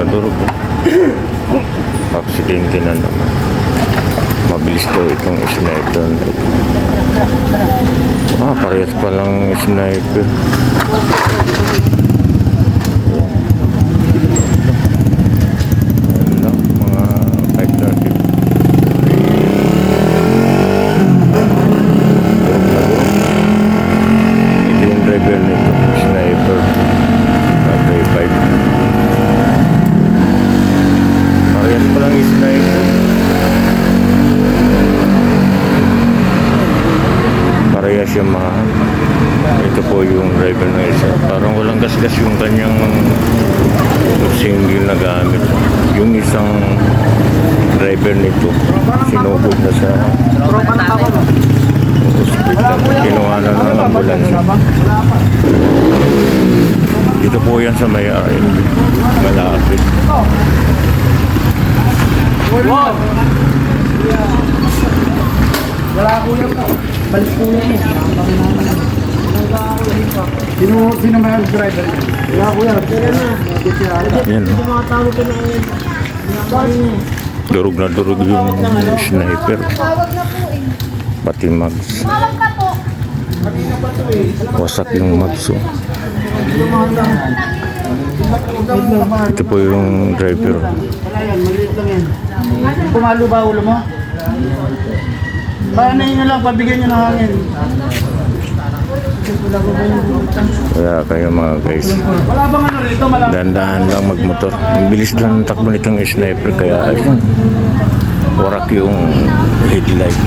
nadurog eh. aksidente na naman. Mabilis daw itong sniper. Ah parehas palang sniper. Yung driver ng isa. Parang walang gasgas yung kanyang single na gamit. Yung isang driver nito, sinugod na sa na hospital. Kinuha na ng ambulansya. Dito po yan sa may RMB. Malapit. Wow! Wala ko yan. Balik ko yan eh. Sino, sino ba yung driver niya? Wala ko yan. Kaya na. Yan. Durog na durog yung sniper. Tawag na po eh. Pati mags. Po. Wasak yung mags. oh. Ito po yung driver. Wala yan, maliit lang yan. Pumalo ba ulo mo? Paano nyo lang, pabigyan nyo ng hangin. Kaya kayo mga guys. Dandahan lang magmotor. Ang bilis lang ng takbo nitong sniper. Kaya ayun. Warak yung headlight.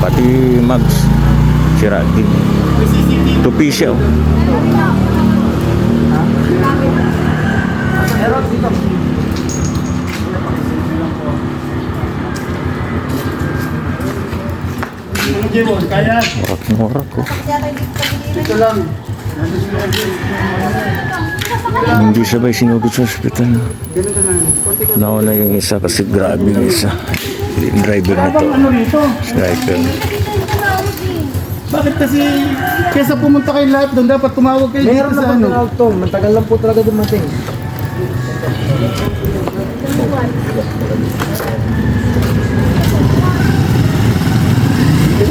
Pati mags. Sira din. Tupi siya. Warak na warak. Oh. ito lang. Hindi sabay sinugod sa ospital. Na. Ko. Nauna yung isa kasi grabe yung isa. Yung driver ano rito? Sniper. Bakit kasi kesa pumunta kayo lahat doon, dapat tumawag kayo Meron dito na sa ano. tinawag to. Matagal lang po talaga dumating.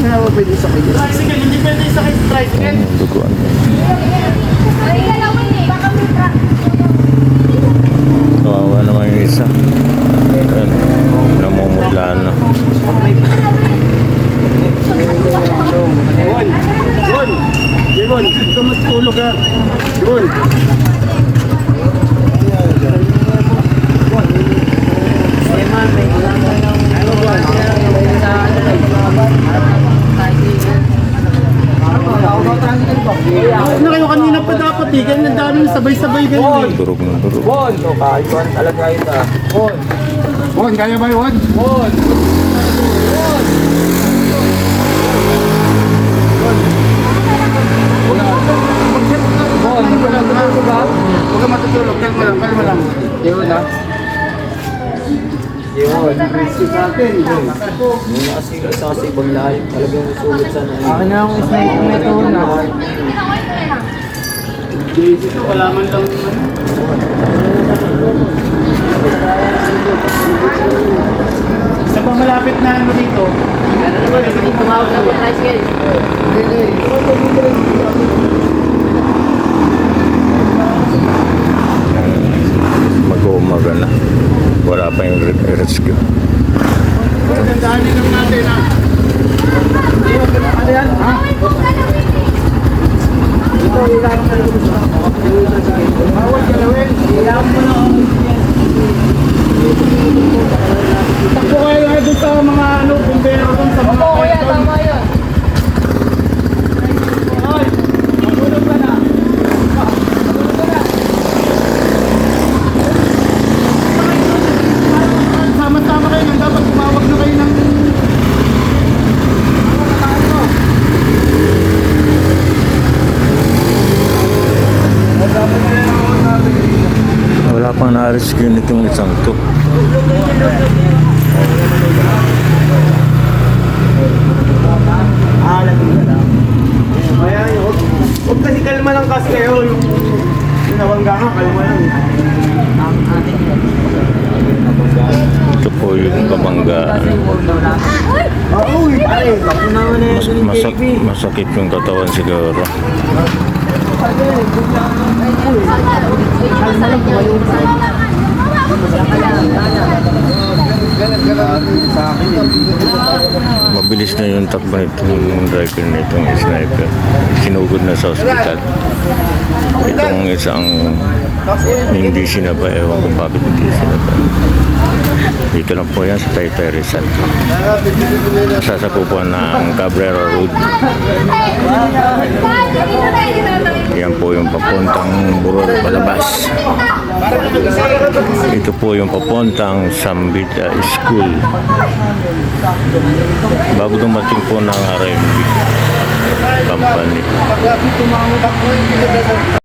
Nga pwede sa kayo. Tricycle, hindi pwede sa kayo tricycle. Ang duguan. Kawawa naman yung isa. Ayan. Namumutla na. Jimon! Jimon! Jimon! Huwag ka matulog ha. Jimon! Ano kayo kanina pa dapat dami sabay-sabay ganyan eh. Durog na durog. Bon! So, kayuan talaga ito. Bon! Won, kaya ba yun? Bon! Bon? Huwag ka matutulog, kalma lang, kalma lang. Yun na. Yun. Sa atin, Yung kasi isa kasi ibang lahat talagang sulit sa ano. Akin na akong na ito na. Ko, wala man lang ano. Sa pang malapit na ano dito, Tumawag na po tricycle. Mag-uumaga na. Wala pa yung re- rescue. gandaanin lang natin ha. Ano yan? Ha? Ito, ilan na sa Bawal galawin. Ilan mo na Takbo kayo nga doon sa mga ano, bumbero doon sa mga Oo, kuya, doon. tama yun. Hoy, matulog ka na. Sama-sama kayo nang dapat tumawag na kayo ng Pang na-rescue nitong isang to. Kaya yun, huwag kasi kalma lang kasi kayo yung tinawangga nga, kalma lang. Ito po yung kabanggaan. Oo, pare. Mas, masak, masakit yung katawan siguro. Mabilis na yung takbo nitong driver nitong sniper. Sinugod na sa ospital. Itong isang hindi sinaba, ewan kung bakit hindi sinaba. Dito lang po yan sa Taytay Rizal. Sasapupuan ng Cabrera Road. Yan po yung papuntang Burol Palabas. Ito po yung papuntang Sambita School. Bago dumating po ng RMB company.